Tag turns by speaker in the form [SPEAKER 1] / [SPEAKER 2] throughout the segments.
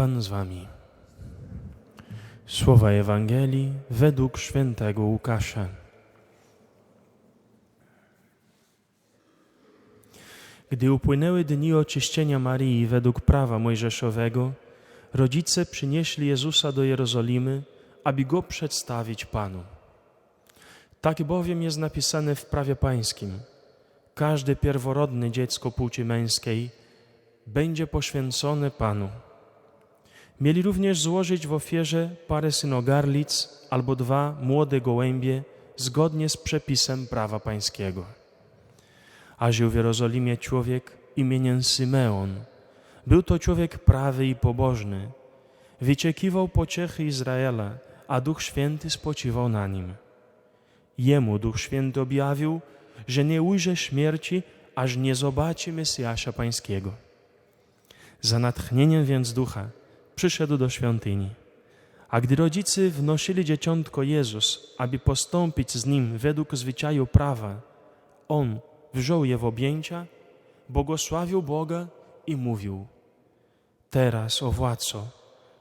[SPEAKER 1] Pan z wami. Słowa Ewangelii według świętego Łukasza. Gdy upłynęły dni oczyszczenia Marii według prawa mojżeszowego, rodzice przynieśli Jezusa do Jerozolimy, aby go przedstawić Panu. Tak bowiem jest napisane w prawie pańskim. Każde pierworodne dziecko płci męskiej będzie poświęcone Panu. Mieli również złożyć w ofierze parę synogarlic albo dwa młode gołębie zgodnie z przepisem prawa pańskiego. A żył w Jerozolimie człowiek imieniem Symeon. Był to człowiek prawy i pobożny. Wyczekiwał pociechy Izraela, a Duch Święty spoczywał na nim. Jemu Duch Święty objawił, że nie ujrze śmierci, aż nie zobaczy Mesjasza Pańskiego. Za natchnieniem więc Ducha przyszedł do świątyni. A gdy rodzice wnosili dzieciątko Jezus, aby postąpić z nim według zwyczaju prawa, on wziął je w objęcia, błogosławił Boga i mówił: Teraz, o władco,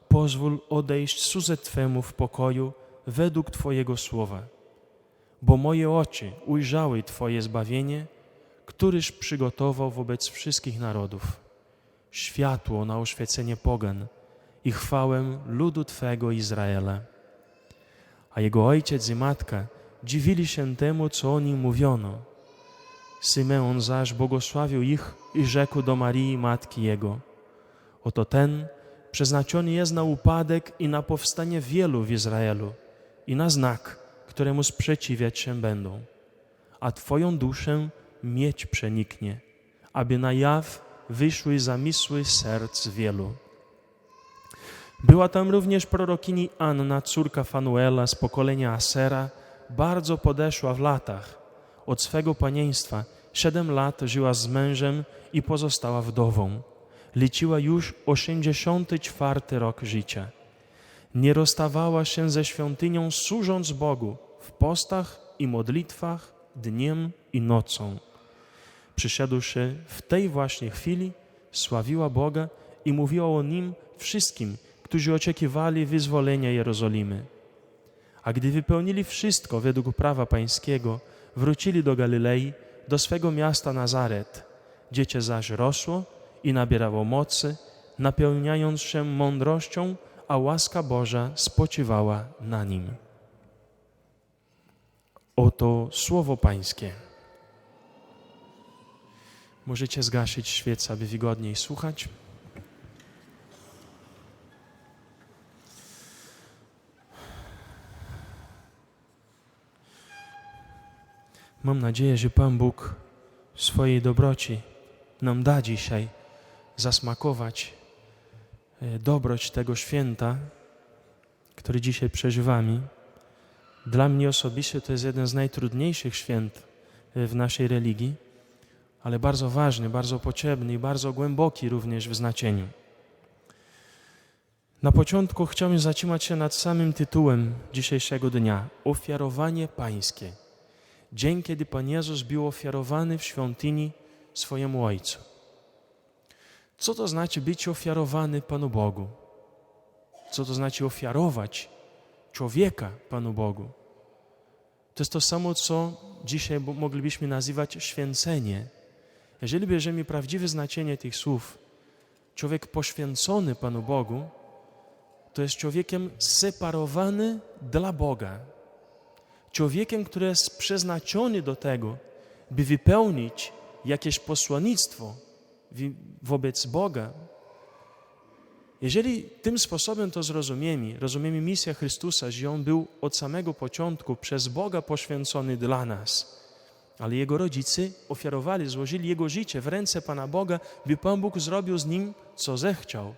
[SPEAKER 1] pozwól odejść suze Twemu w pokoju według Twojego słowa, bo moje oczy ujrzały Twoje zbawienie, któryż przygotował wobec wszystkich narodów światło na oświecenie pogan i chwałę ludu Twego Izraela. A jego ojciec i matka dziwili się temu, co o nim mówiono. Symeon zaś błogosławił ich i rzekł do Marii, matki jego: Oto ten przeznaczony jest na upadek i na powstanie wielu w Izraelu i na znak, któremu sprzeciwiać się będą. A Twoją duszę mieć przeniknie, aby na jaw wyszły zamysły serc wielu. Była tam również prorokini Anna, córka Fanuela z pokolenia Asera, bardzo podeszła w latach. Od swego panieństwa siedem lat żyła z mężem i pozostała wdową. Liczyła już osiemdziesiąty czwarty rok życia. Nie rozstawała się ze świątynią, służąc Bogu w postach i modlitwach dniem i nocą przyszedłszy w tej właśnie chwili, sławiła Boga i mówiła o Nim wszystkim, którzy oczekiwali wyzwolenia Jerozolimy. A gdy wypełnili wszystko według prawa pańskiego, wrócili do Galilei, do swego miasta Nazaret. Dziecię zaś rosło i nabierało mocy, napełniając się mądrością, a łaska Boża spoczywała na nim. Oto słowo Pańskie. Możecie zgasić świecę, aby wygodniej słuchać. Mam nadzieję, że Pan Bóg swojej dobroci nam da dzisiaj zasmakować e, dobroć tego święta, który dzisiaj przeżywamy. Dla mnie osobiście to jest jeden z najtrudniejszych święt e, w naszej religii ale bardzo ważny, bardzo potrzebny i bardzo głęboki również w znaczeniu. Na początku chciałbym zatrzymać się nad samym tytułem dzisiejszego dnia ofiarowanie pańskie. Dzień, kiedy Pan Jezus był ofiarowany w świątyni swojemu Ojcu. Co to znaczy być ofiarowany Panu Bogu? Co to znaczy ofiarować człowieka Panu Bogu? To jest to samo, co dzisiaj moglibyśmy nazywać święcenie jeżeli bierzemy prawdziwe znaczenie tych słów, człowiek poświęcony Panu Bogu, to jest człowiekiem separowany dla Boga. Człowiekiem, który jest przeznaczony do tego, by wypełnić jakieś posłannictwo wobec Boga. Jeżeli tym sposobem to zrozumiemy, rozumiemy misję Chrystusa, że On był od samego początku przez Boga poświęcony dla nas – ale jego rodzice ofiarowali, złożyli jego życie w ręce Pana Boga, by Pan Bóg zrobił z nim, co zechciał.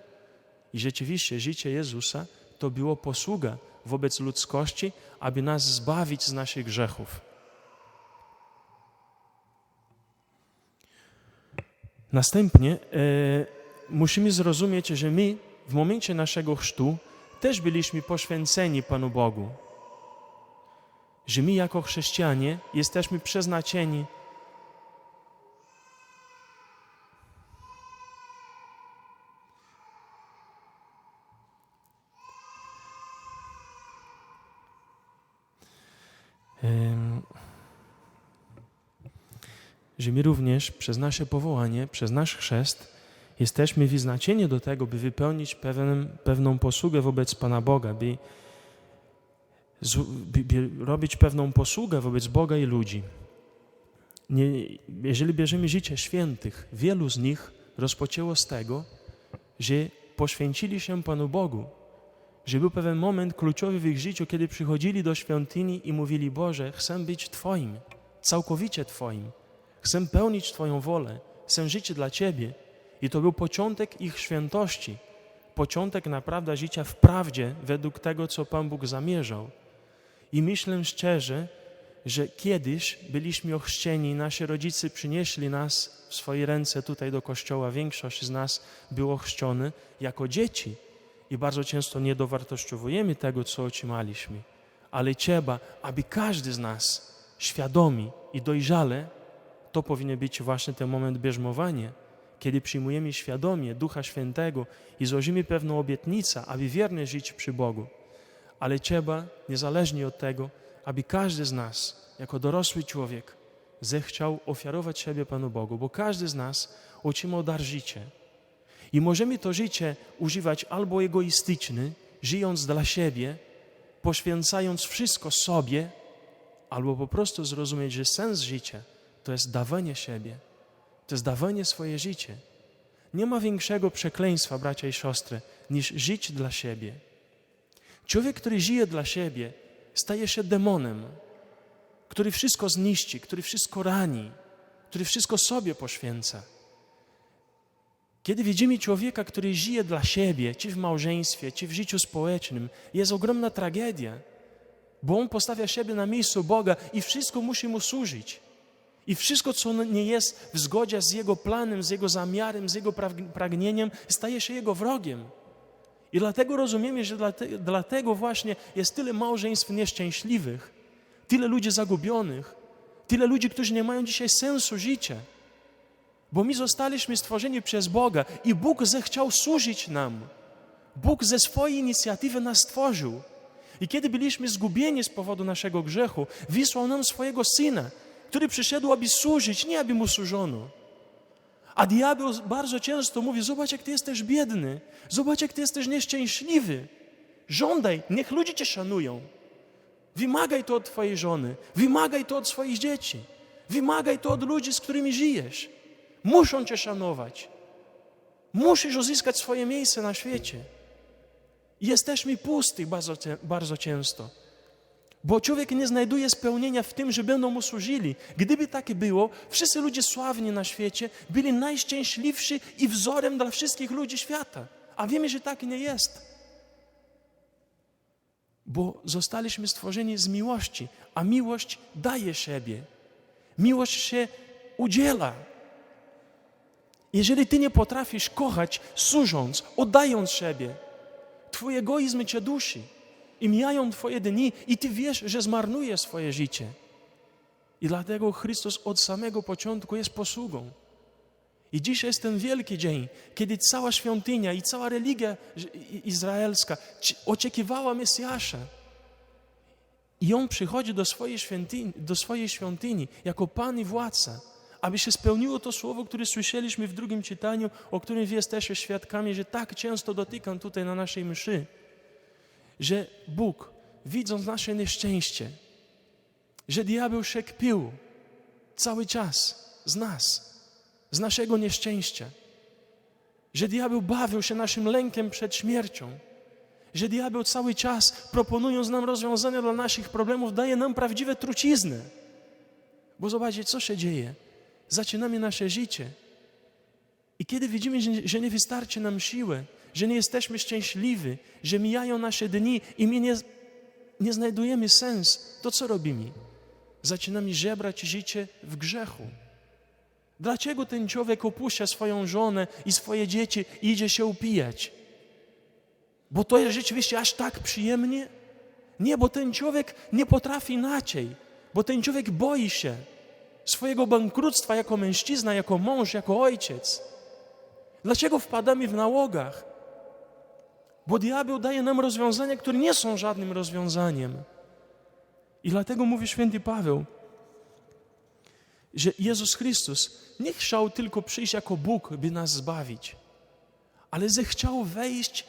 [SPEAKER 1] I rzeczywiście życie Jezusa to było posługa wobec ludzkości, aby nas zbawić z naszych grzechów. Następnie e, musimy zrozumieć, że my w momencie naszego chrztu też byliśmy poświęceni Panu Bogu że my jako chrześcijanie jesteśmy przeznaczeni że my również przez nasze powołanie, przez nasz chrzest jesteśmy wyznaczeni do tego, by wypełnić pewien, pewną posługę wobec Pana Boga, by, by, by robić pewną posługę wobec Boga i ludzi. Nie, jeżeli bierzemy życie świętych, wielu z nich rozpoczęło z tego, że poświęcili się Panu Bogu, że był pewien moment kluczowy w ich życiu, kiedy przychodzili do świątyni i mówili: Boże, chcę być Twoim, całkowicie Twoim, chcę pełnić Twoją wolę, chcę żyć dla Ciebie. I to był początek ich świętości, początek naprawdę życia w prawdzie, według tego, co Pan Bóg zamierzał. I myślę szczerze, że kiedyś byliśmy ochrzczeni, nasi rodzice przynieśli nas w swoje ręce tutaj do kościoła. Większość z nas było chrzczone jako dzieci i bardzo często nie dowartościowujemy tego, co otrzymaliśmy. Ale trzeba, aby każdy z nas świadomi i dojrzale, to powinien być właśnie ten moment bierzmowania, kiedy przyjmujemy świadomie Ducha Świętego i złożymy pewną obietnicę, aby wiernie żyć przy Bogu. Ale trzeba, niezależnie od tego, aby każdy z nas, jako dorosły człowiek, zechciał ofiarować siebie Panu Bogu, bo każdy z nas otrzymał dar życia. I możemy to życie używać albo egoistyczny, żyjąc dla siebie, poświęcając wszystko sobie, albo po prostu zrozumieć, że sens życia to jest dawanie siebie, to jest dawanie swoje życie. Nie ma większego przekleństwa, bracia i siostry, niż żyć dla siebie. Człowiek, który żyje dla siebie, staje się demonem, który wszystko zniszczy, który wszystko rani, który wszystko sobie poświęca. Kiedy widzimy człowieka, który żyje dla siebie, czy w małżeństwie, czy w życiu społecznym, jest ogromna tragedia, bo on postawia siebie na miejscu Boga i wszystko musi mu służyć. I wszystko, co nie jest w zgodzie z Jego planem, z Jego zamiarem, z Jego prag- pragnieniem, staje się Jego wrogiem. I dlatego rozumiemy, że dlate, dlatego właśnie jest tyle małżeństw nieszczęśliwych, tyle ludzi zagubionych, tyle ludzi, którzy nie mają dzisiaj sensu życia. Bo my zostaliśmy stworzeni przez Boga i Bóg zechciał służyć nam. Bóg ze swojej inicjatywy nas stworzył. I kiedy byliśmy zgubieni z powodu naszego grzechu, wysłał nam swojego Syna, który przyszedł, aby służyć, nie aby mu służono. A diabeł bardzo często mówi, zobacz jak ty jesteś biedny, zobacz jak ty jesteś nieszczęśliwy. Żądaj, niech ludzie cię szanują. Wymagaj to od twojej żony, wymagaj to od swoich dzieci, wymagaj to od ludzi, z którymi żyjesz. Muszą cię szanować. Musisz uzyskać swoje miejsce na świecie. Jesteśmy pusti bardzo, bardzo często. Bo człowiek nie znajduje spełnienia w tym, że będą mu służyli. Gdyby tak było, wszyscy ludzie sławni na świecie byli najszczęśliwsi i wzorem dla wszystkich ludzi świata. A wiemy, że tak nie jest. Bo zostaliśmy stworzeni z miłości, a miłość daje siebie. Miłość się udziela. Jeżeli ty nie potrafisz kochać, służąc, oddając siebie, twój egoizm cię dusi i mijają Twoje dni i Ty wiesz, że zmarnujesz swoje życie. I dlatego Chrystus od samego początku jest posługą. I dzisiaj jest ten wielki dzień, kiedy cała świątynia i cała religia izraelska oczekiwała Mesjasza. I On przychodzi do swojej, świątyni, do swojej świątyni jako Pan i Władca, aby się spełniło to słowo, które słyszeliśmy w drugim czytaniu, o którym Wy jesteście świadkami, że tak często dotykam tutaj na naszej mszy że Bóg, widząc nasze nieszczęście, że diabeł się kpił cały czas z nas, z naszego nieszczęścia, że diabeł bawił się naszym lękiem przed śmiercią, że diabeł cały czas, proponując nam rozwiązania dla naszych problemów, daje nam prawdziwe trucizny. Bo zobaczcie, co się dzieje. Zaczynamy nasze życie. I kiedy widzimy, że, nie wystarczy nam siły, że nie jesteśmy szczęśliwi, że mijają nasze dni i my nie, nie znajdujemy sens, to co robimy? Zaczynamy żebrać życie w grzechu. Dlaczego ten człowiek opuszcza swoją żonę i swoje dzieci i idzie się upijać? Bo to jest rzeczywiście aż tak przyjemnie? Nie, bo ten człowiek nie potrafi inaczej, bo ten człowiek boi się swojego bankructwa jako mężczyzna, jako mąż, jako ojciec. Dlaczego wpadamy w nałogach? Bo diabeł daje nam rozwiązania, które nie są żadnym rozwiązaniem. I dlatego mówi święty Paweł, że Jezus Chrystus nie chciał tylko przyjść jako Bóg, by nas zbawić, ale zechciał wejść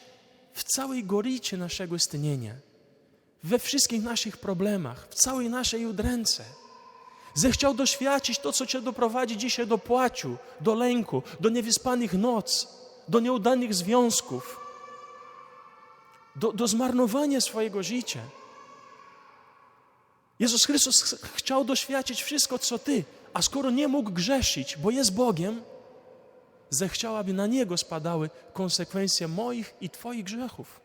[SPEAKER 1] w całej gorycie naszego istnienia, we wszystkich naszych problemach, w całej naszej udręce. Zechciał doświadczyć to, co Cię doprowadzi dzisiaj do płaczu, do lęku, do niewyspanych noc, do nieudanych związków, do, do zmarnowania swojego życia. Jezus Chrystus ch- chciał doświadczyć wszystko, co Ty, a skoro nie mógł grzeszyć, bo jest Bogiem, zechciał, aby na Niego spadały konsekwencje moich i Twoich grzechów.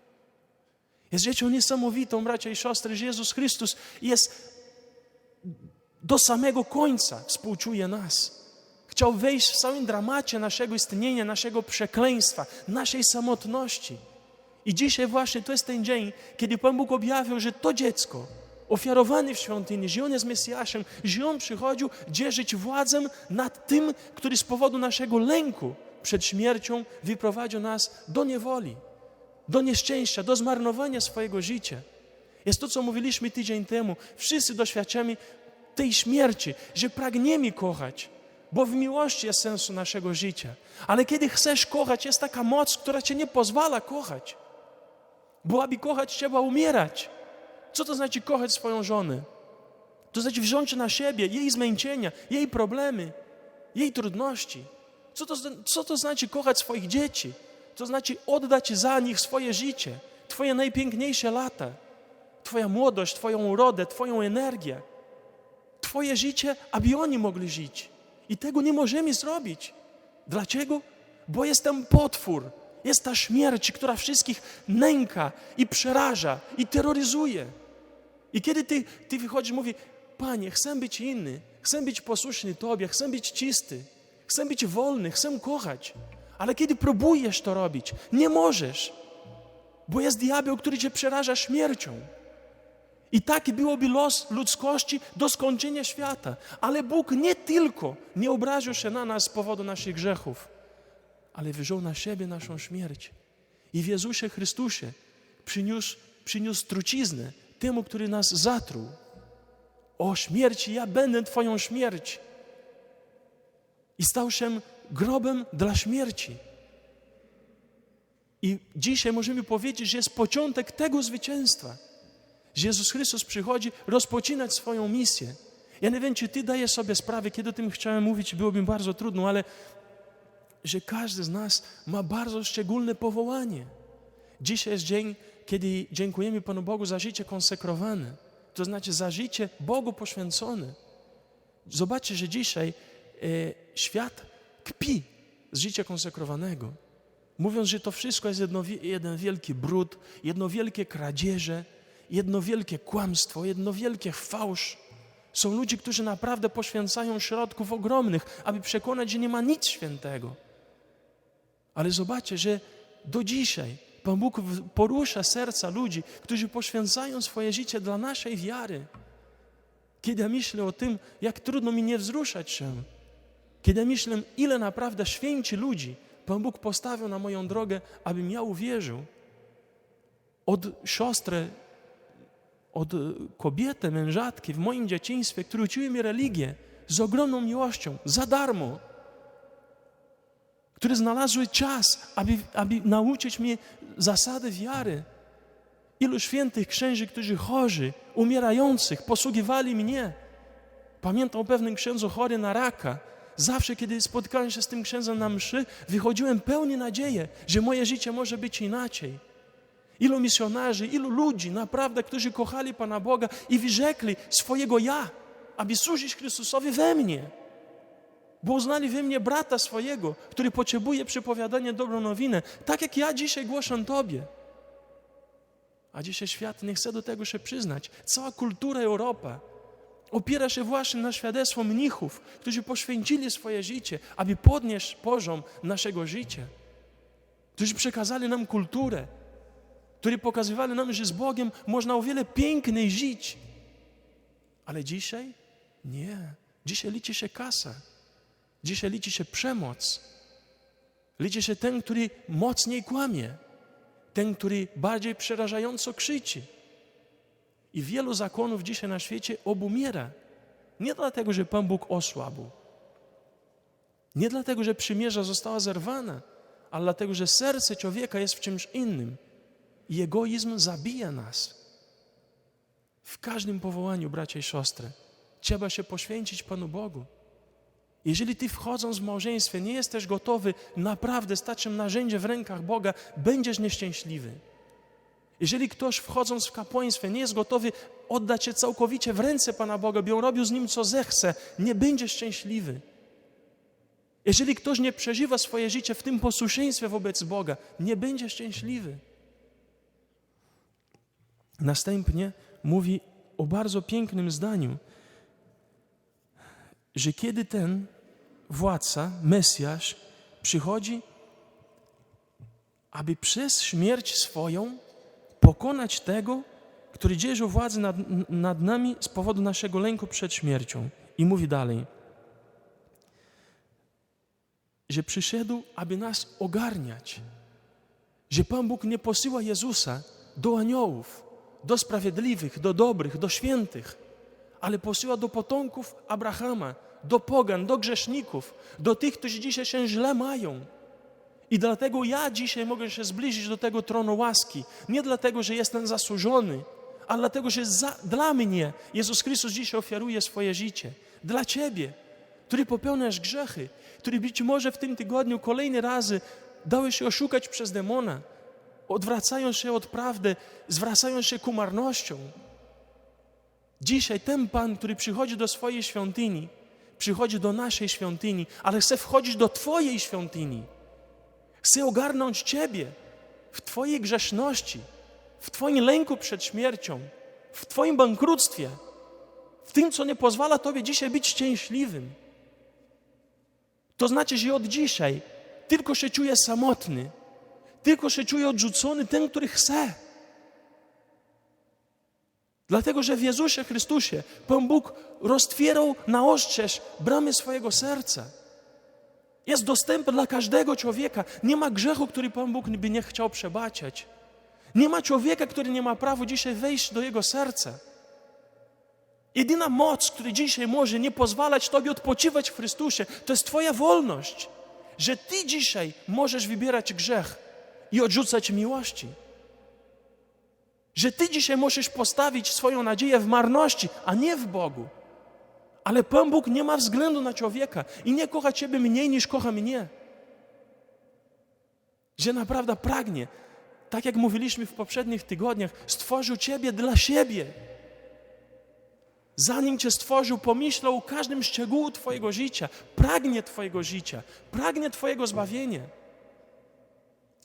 [SPEAKER 1] Jest rzeczą niesamowitą, bracia i siostry, że Jezus Chrystus jest do samego końca współczuje nas. Chciał wejść w całym dramacie naszego istnienia, naszego przekleństwa, naszej samotności. I dzisiaj właśnie to jest ten dzień, kiedy Pan Bóg objawił, że to dziecko ofiarowane w świątyni, że On jest Mesjaszem, że On przychodził dzierżyć władzę nad tym, który z powodu naszego lęku przed śmiercią wyprowadził nas do niewoli, do nieszczęścia, do zmarnowania swojego życia. Jest to, co mówiliśmy tydzień temu. Wszyscy doświadczamy tej śmierci, że pragniemy kochać, bo w miłości jest sensu naszego życia. Ale kiedy chcesz kochać, jest taka moc, która cię nie pozwala kochać. Bo aby kochać, trzeba umierać. Co to znaczy kochać swoją żonę? To znaczy wziąć na siebie jej zmęczenia, jej problemy, jej trudności. Co to, co to znaczy kochać swoich dzieci? To znaczy oddać za nich swoje życie, Twoje najpiękniejsze lata, Twoja młodość, Twoją urodę, Twoją energię, Twoje życie, aby oni mogli żyć. I tego nie możemy zrobić. Dlaczego? Bo jest tam potwór, jest ta śmierć, która wszystkich nęka i przeraża i terroryzuje. I kiedy ty, ty wychodzisz i mówisz, Panie, chcę być inny, chcę być posłuszny Tobie, chcę być czysty, chcę być wolny, chcę kochać. Ale kiedy próbujesz to robić, nie możesz, bo jest diabeł, który Cię przeraża śmiercią. I taki byłoby los ludzkości do skończenia świata. Ale Bóg nie tylko nie obraził się na nas z powodu naszych grzechów, ale wziął na siebie naszą śmierć. I w Jezusie Chrystusie przyniósł, przyniósł truciznę temu, który nas zatruł. O śmierci, ja będę Twoją śmierć. I stał się grobem dla śmierci. I dzisiaj możemy powiedzieć, że jest początek tego zwycięstwa. Że Jezus Chrystus przychodzi rozpoczynać swoją misję. Ja nie wiem, czy Ty dajesz sobie sprawę, kiedy o tym chciałem mówić, byłoby mi bardzo trudno, ale że każdy z nas ma bardzo szczególne powołanie. Dzisiaj jest dzień, kiedy dziękujemy Panu Bogu za życie konsekrowane, to znaczy za życie Bogu poświęcone. Zobaczcie, że dzisiaj e, świat kpi z życia konsekrowanego, mówiąc, że to wszystko jest jedno, jeden wielki brud, jedno wielkie kradzieże, jedno wielkie kłamstwo, jedno wielkie fałsz. Są ludzie, którzy naprawdę poświęcają środków ogromnych, aby przekonać, że nie ma nic świętego. Ale zobaczcie, że do dzisiaj Pan Bóg porusza serca ludzi, którzy poświęcają swoje życie dla naszej wiary. Kiedy ja myślę o tym, jak trudno mi nie wzruszać się, kiedy ja myślę, ile naprawdę święci ludzi Pan Bóg postawił na moją drogę, abym ja uwierzył, od siostry, od kobiety, mężatki w moim dzieciństwie, które uczyły mi religię z ogromną miłością, za darmo, które znalazły czas, aby, aby nauczyć mnie zasady wiary. Ilu świętych księży, którzy chorzy, umierających, posługiwali mnie. Pamiętam o pewnym księdzu chory na raka. Zawsze, kiedy spotkałem się z tym księdzem na mszy, wychodziłem pełni nadziei, że moje życie może być inaczej. Ilu misjonarzy, ilu ludzi naprawdę, którzy kochali Pana Boga i wyrzekli swojego ja, aby służyć Chrystusowi we mnie bo uznali we mnie brata swojego, który potrzebuje przypowiadania dobrą nowinę, tak jak ja dzisiaj głoszę Tobie. A dzisiaj świat nie chce do tego się przyznać. Cała kultura Europa opiera się właśnie na świadectwo mnichów, którzy poświęcili swoje życie, aby podnieść poziom naszego życia. Którzy przekazali nam kulturę, którzy pokazywali nam, że z Bogiem można o wiele piękniej żyć. Ale dzisiaj nie. Dzisiaj liczy się kasa. Dzisiaj liczy się przemoc. Liczy się ten, który mocniej kłamie, ten, który bardziej przerażająco krzyczy. I wielu zakonów dzisiaj na świecie obumiera, Nie dlatego, że Pan Bóg osłabł. Nie dlatego, że przymierza została zerwana, ale dlatego, że serce człowieka jest w czymś innym. I egoizm zabija nas. W każdym powołaniu, bracia i siostry, trzeba się poświęcić Panu Bogu. Jeżeli ty wchodząc w małżeństwie nie jesteś gotowy naprawdę stać się narzędziem w rękach Boga, będziesz nieszczęśliwy. Jeżeli ktoś wchodząc w kapłaństwie nie jest gotowy oddać się całkowicie w ręce Pana Boga, by on robił z nim co zechce, nie będzie szczęśliwy. Jeżeli ktoś nie przeżywa swoje życie w tym posłuszeństwie wobec Boga, nie będzie szczęśliwy. Następnie mówi o bardzo pięknym zdaniu, że kiedy ten władca, Mesjasz, przychodzi, aby przez śmierć swoją pokonać tego, który dzierżył władzę nad, nad nami z powodu naszego lęku przed śmiercią. I mówi dalej, że przyszedł, aby nas ogarniać, że Pan Bóg nie posyła Jezusa do aniołów, do sprawiedliwych, do dobrych, do świętych, ale posyła do potomków Abrahama, do pogan, do grzeszników, do tych, którzy dzisiaj się źle mają. I dlatego ja dzisiaj mogę się zbliżyć do tego tronu łaski. Nie dlatego, że jestem zasłużony, ale dlatego, że za, dla mnie Jezus Chrystus dzisiaj ofiaruje swoje życie. Dla Ciebie, który popełniasz grzechy, który być może w tym tygodniu kolejny razy dałeś się oszukać przez demona, odwracając się od prawdy, zwracając się ku marnościom. Dzisiaj ten Pan, który przychodzi do swojej świątyni, przychodzi do naszej świątyni, ale chce wchodzić do Twojej świątyni. Chce ogarnąć Ciebie w Twojej grzeszności, w Twoim lęku przed śmiercią, w Twoim bankructwie, w tym, co nie pozwala Tobie dzisiaj być szczęśliwym. To znaczy, że od dzisiaj tylko się czuje samotny, tylko się czuje odrzucony ten, który chce. Dlatego, że w Jezusie Chrystusie Pan Bóg roztwierał na ostrzeż bramy swojego serca. Jest dostępny dla każdego człowieka. Nie ma grzechu, który Pan Bóg by nie chciał przebaczać. Nie ma człowieka, który nie ma prawa dzisiaj wejść do jego serca. Jedyna moc, która dzisiaj może nie pozwalać Tobie odpoczywać w Chrystusie, to jest Twoja wolność, że Ty dzisiaj możesz wybierać grzech i odrzucać miłości. Że Ty dzisiaj możesz postawić swoją nadzieję w marności, a nie w Bogu. Ale Pan Bóg nie ma względu na człowieka i nie kocha Ciebie mniej niż kocha mnie. Że naprawdę pragnie, tak jak mówiliśmy w poprzednich tygodniach, stworzył Ciebie dla siebie. Zanim Cię stworzył, pomyślał o każdym szczegółu Twojego życia, pragnie Twojego życia, pragnie Twojego zbawienia.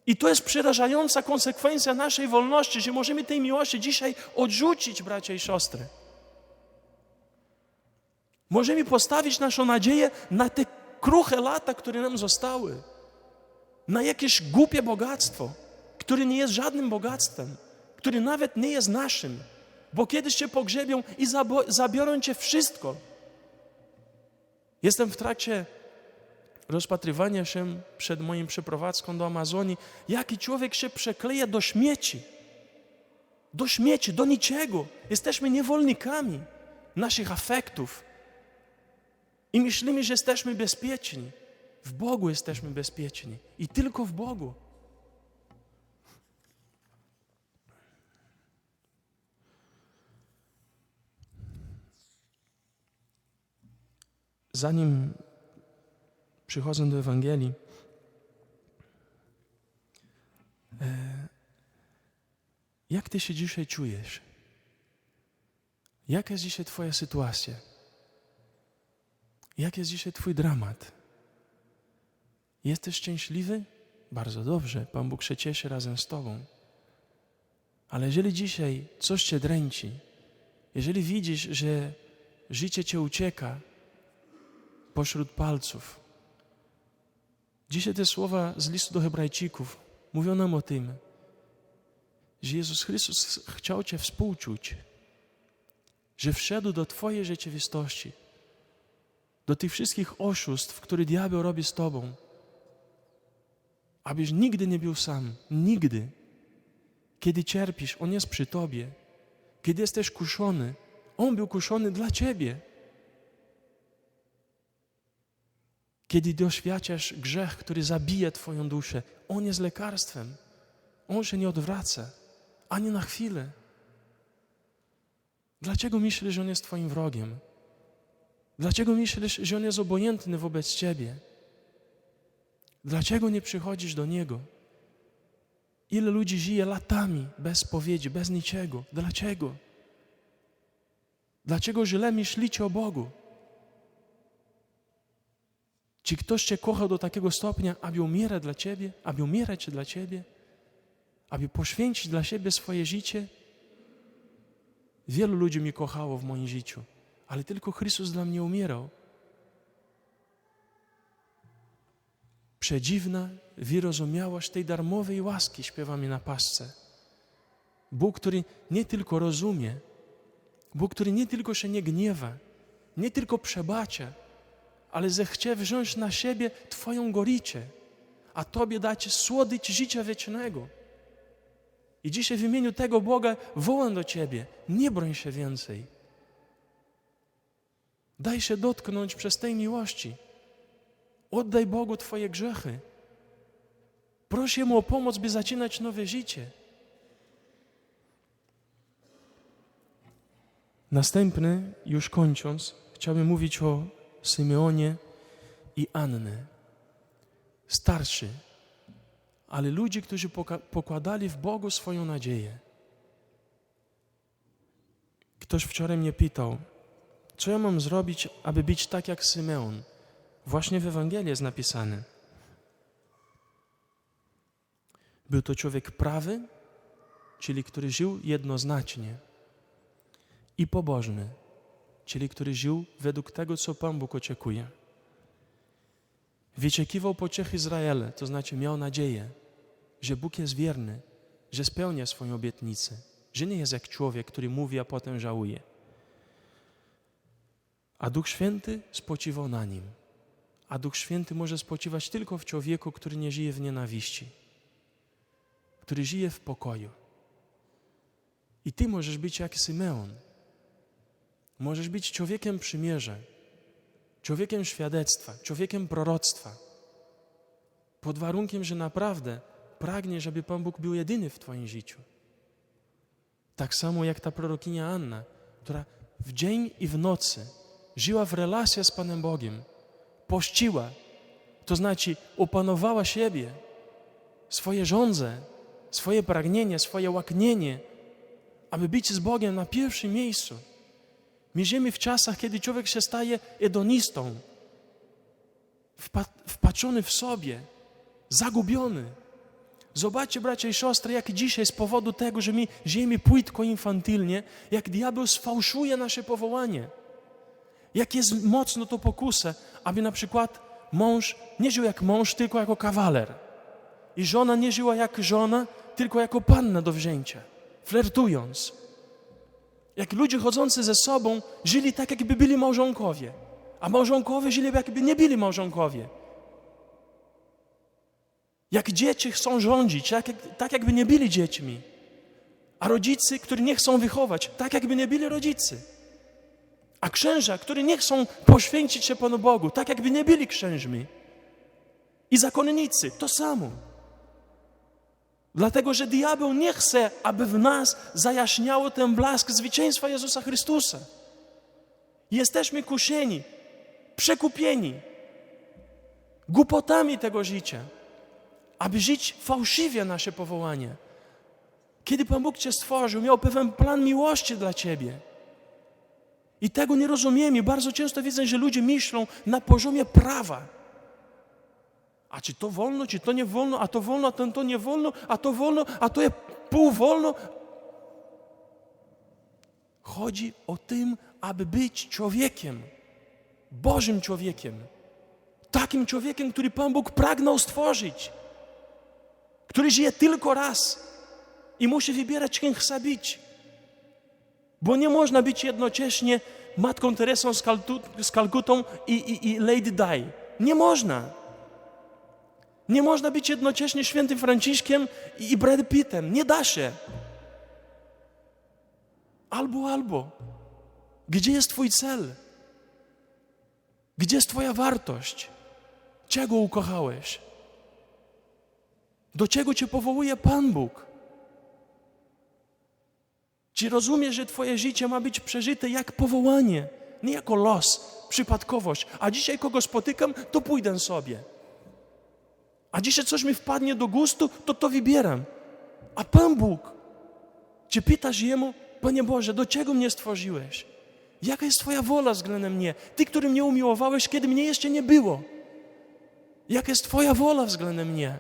[SPEAKER 1] I to jest przerażająca konsekwencja naszej wolności, że możemy tej miłości dzisiaj odrzucić, bracia i siostry. Możemy postawić naszą nadzieję na te kruche lata, które nam zostały, na jakieś głupie bogactwo, które nie jest żadnym bogactwem, które nawet nie jest naszym, bo kiedyś cię pogrzebią i zabiorą cię wszystko. Jestem w trakcie rozpatrywania się przed moim przeprowadzką do Amazonii, jaki człowiek się przekleja do śmieci. Do śmieci, do niczego. Jesteśmy niewolnikami naszych afektów. I myślimy, że jesteśmy bezpieczni. W Bogu jesteśmy bezpieczni. I tylko w Bogu. Zanim przychodzę do Ewangelii, e, jak Ty się dzisiaj czujesz? Jaka jest dzisiaj Twoja sytuacja? Jak jest dzisiaj Twój dramat? Jesteś szczęśliwy? Bardzo dobrze, Pan Bóg się cieszy razem z Tobą. Ale jeżeli dzisiaj coś Cię dręci, jeżeli widzisz, że życie Cię ucieka pośród palców, dzisiaj te słowa z listu do Hebrajczyków mówią nam o tym, że Jezus Chrystus chciał Cię współczuć, że wszedł do Twojej rzeczywistości, do tych wszystkich oszustw, które diabeł robi z Tobą, abyś nigdy nie był sam, nigdy. Kiedy cierpisz, On jest przy Tobie. Kiedy jesteś kuszony, On był kuszony dla Ciebie. Kiedy doświadczasz grzech, który zabije Twoją duszę, on jest lekarstwem. On się nie odwraca, ani na chwilę. Dlaczego myślisz, że on jest Twoim wrogiem? Dlaczego myślisz, że on jest obojętny wobec Ciebie? Dlaczego nie przychodzisz do niego? Ile ludzi żyje latami bez spowiedzi, bez niczego? Dlaczego? Dlaczego źle myślicie o Bogu? Czy ktoś Cię kochał do takiego stopnia, aby umierać dla Ciebie, aby umierać dla Ciebie, aby poświęcić dla siebie swoje życie? Wielu ludzi mnie kochało w moim życiu, ale tylko Chrystus dla mnie umierał. Przedziwna wyrozumiałość tej darmowej łaski śpiewamy na pasce. Bóg, który nie tylko rozumie, Bóg, który nie tylko się nie gniewa, nie tylko przebacza, ale zechce wziąć na siebie Twoją goricie, a Tobie dać słodycz życia wiecznego. I dzisiaj w imieniu tego Boga wołam do Ciebie, nie broń się więcej. Daj się dotknąć przez tej miłości. Oddaj Bogu Twoje grzechy. Proś Jemu o pomoc, by zaczynać nowe życie. Następny, już kończąc, chciałbym mówić o Symeonie i Anny. Starszy, ale ludzie, którzy pokładali w Bogu swoją nadzieję. Ktoś wczoraj mnie pytał, co ja mam zrobić, aby być tak jak Symeon? Właśnie w Ewangelii jest napisane. Był to człowiek prawy, czyli który żył jednoznacznie, i pobożny, czyli który żył według tego, co Pan Bóg oczekuje. Wyczekiwał pociech Izraela, to znaczy miał nadzieję, że Bóg jest wierny, że spełnia swoją obietnicę, że nie jest jak człowiek, który mówi, a potem żałuje. A Duch Święty spoczywał na nim. A Duch Święty może spoczywać tylko w człowieku, który nie żyje w nienawiści, który żyje w pokoju. I ty możesz być jak Symeon. Możesz być człowiekiem przymierza, człowiekiem świadectwa, człowiekiem proroctwa. Pod warunkiem, że naprawdę pragniesz, żeby Pan Bóg był jedyny w Twoim życiu. Tak samo jak ta prorokinia Anna, która w dzień i w nocy żyła w relacji z Panem Bogiem, pościła, to znaczy opanowała siebie, swoje żądze, swoje pragnienie, swoje łaknienie, aby być z Bogiem na pierwszym miejscu. My żyjemy w czasach, kiedy człowiek się staje edonistą, wpatrzony w sobie, zagubiony. Zobaczcie, bracia i siostry, jak dzisiaj z powodu tego, że my żyjemy płytko infantylnie, jak diabeł sfałszuje nasze powołanie. Jak jest mocno to pokusę, aby na przykład mąż nie żył jak mąż, tylko jako kawaler. I żona nie żyła jak żona, tylko jako panna do wzięcia, flirtując. Jak ludzie chodzący ze sobą żyli tak, jakby byli małżonkowie, a małżonkowie żyli, jakby nie byli małżonkowie. Jak dzieci chcą rządzić, tak, tak jakby nie byli dziećmi. A rodzice, którzy nie chcą wychować, tak jakby nie byli rodzicy. A księża, którzy nie chcą poświęcić się Panu Bogu, tak jakby nie byli księżmi. I zakonnicy, to samo. Dlatego, że diabeł nie chce, aby w nas zajaśniało ten blask zwycięstwa Jezusa Chrystusa. Jesteśmy kusieni, przekupieni głupotami tego życia, aby żyć fałszywie nasze powołanie. Kiedy Pan Bóg Cię stworzył, miał pewien plan miłości dla Ciebie. I tego nie rozumiemy. Bardzo często widzę, że ludzie myślą na poziomie prawa. A czy to wolno, czy to nie wolno, a to wolno, a to, to nie wolno, a to wolno, a to jest pół wolno. Chodzi o tym, aby być człowiekiem, Bożym człowiekiem. Takim człowiekiem, który Pan Bóg pragnął stworzyć. Który żyje tylko raz i musi wybierać, kim chce być. Bo nie można być jednocześnie Matką Teresą z, z Kalkutą i, i, i Lady Di. Nie można. Nie można być jednocześnie świętym Franciszkiem i Brad Pittem. Nie da się. Albo, albo. Gdzie jest Twój cel? Gdzie jest Twoja wartość? czego ukochałeś? Do czego Cię powołuje Pan Bóg? Czy rozumiesz, że Twoje życie ma być przeżyte jak powołanie, nie jako los, przypadkowość? A dzisiaj kogo spotykam, to pójdę sobie. A dzisiaj coś mi wpadnie do gustu, to to wybieram. A Pan Bóg, czy pytasz Jemu, Panie Boże, do czego mnie stworzyłeś? Jaka jest Twoja wola względem mnie? Ty, który mnie umiłowałeś, kiedy mnie jeszcze nie było. Jaka jest Twoja wola względem mnie?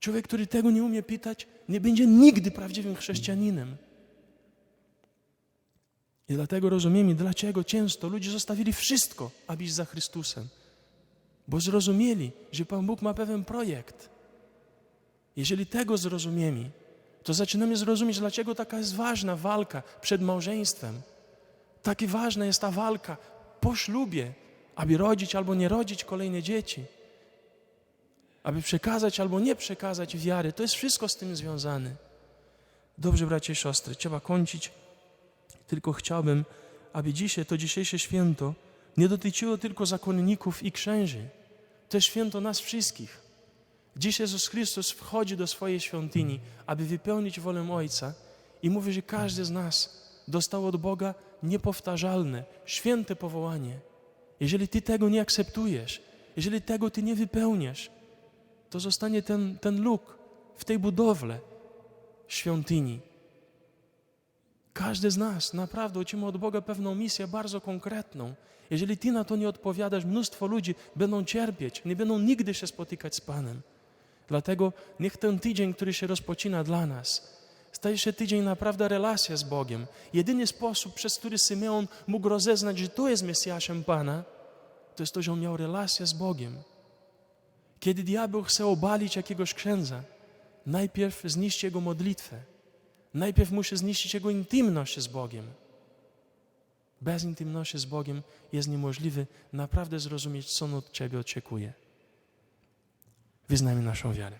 [SPEAKER 1] Człowiek, który tego nie umie pytać, nie będzie nigdy prawdziwym chrześcijaninem. I dlatego rozumiemy, dlaczego często ludzie zostawili wszystko, aby iść za Chrystusem. Bo zrozumieli, że Pan Bóg ma pewien projekt. Jeżeli tego zrozumiemy, to zaczynamy zrozumieć, dlaczego taka jest ważna walka przed małżeństwem. Takie ważna jest ta walka po ślubie, aby rodzić albo nie rodzić kolejne dzieci. Aby przekazać albo nie przekazać wiary. To jest wszystko z tym związane. Dobrze, bracia i siostry, trzeba kończyć. Tylko chciałbym, aby dzisiaj, to dzisiejsze święto, nie dotyczyło tylko zakonników i księży. To jest święto nas wszystkich. Dziś Jezus Chrystus wchodzi do swojej świątyni, aby wypełnić wolę Ojca i mówi, że każdy z nas dostał od Boga niepowtarzalne, święte powołanie. Jeżeli Ty tego nie akceptujesz, jeżeli tego Ty nie wypełniasz, to zostanie ten, ten luk w tej budowle świątyni. Każdy z nas naprawdę uczymy od Boga pewną misję bardzo konkretną. Jeżeli Ty na to nie odpowiadasz, mnóstwo ludzi będą cierpieć, nie będą nigdy się spotykać z Panem. Dlatego niech ten tydzień, który się rozpoczyna dla nas, staje się tydzień naprawdę relacja z Bogiem. Jedyny sposób, przez który Symeon mógł rozeznać, że to jest Mesjaszem Pana, to jest to, że on miał relację z Bogiem. Kiedy diabeł chce obalić jakiegoś księdza, najpierw zniszczy jego modlitwę. Najpierw musi zniszczyć jego intymność z Bogiem. Bez intymności z Bogiem jest niemożliwe naprawdę zrozumieć, co on od Ciebie oczekuje. Wyznajmy naszą wiarę.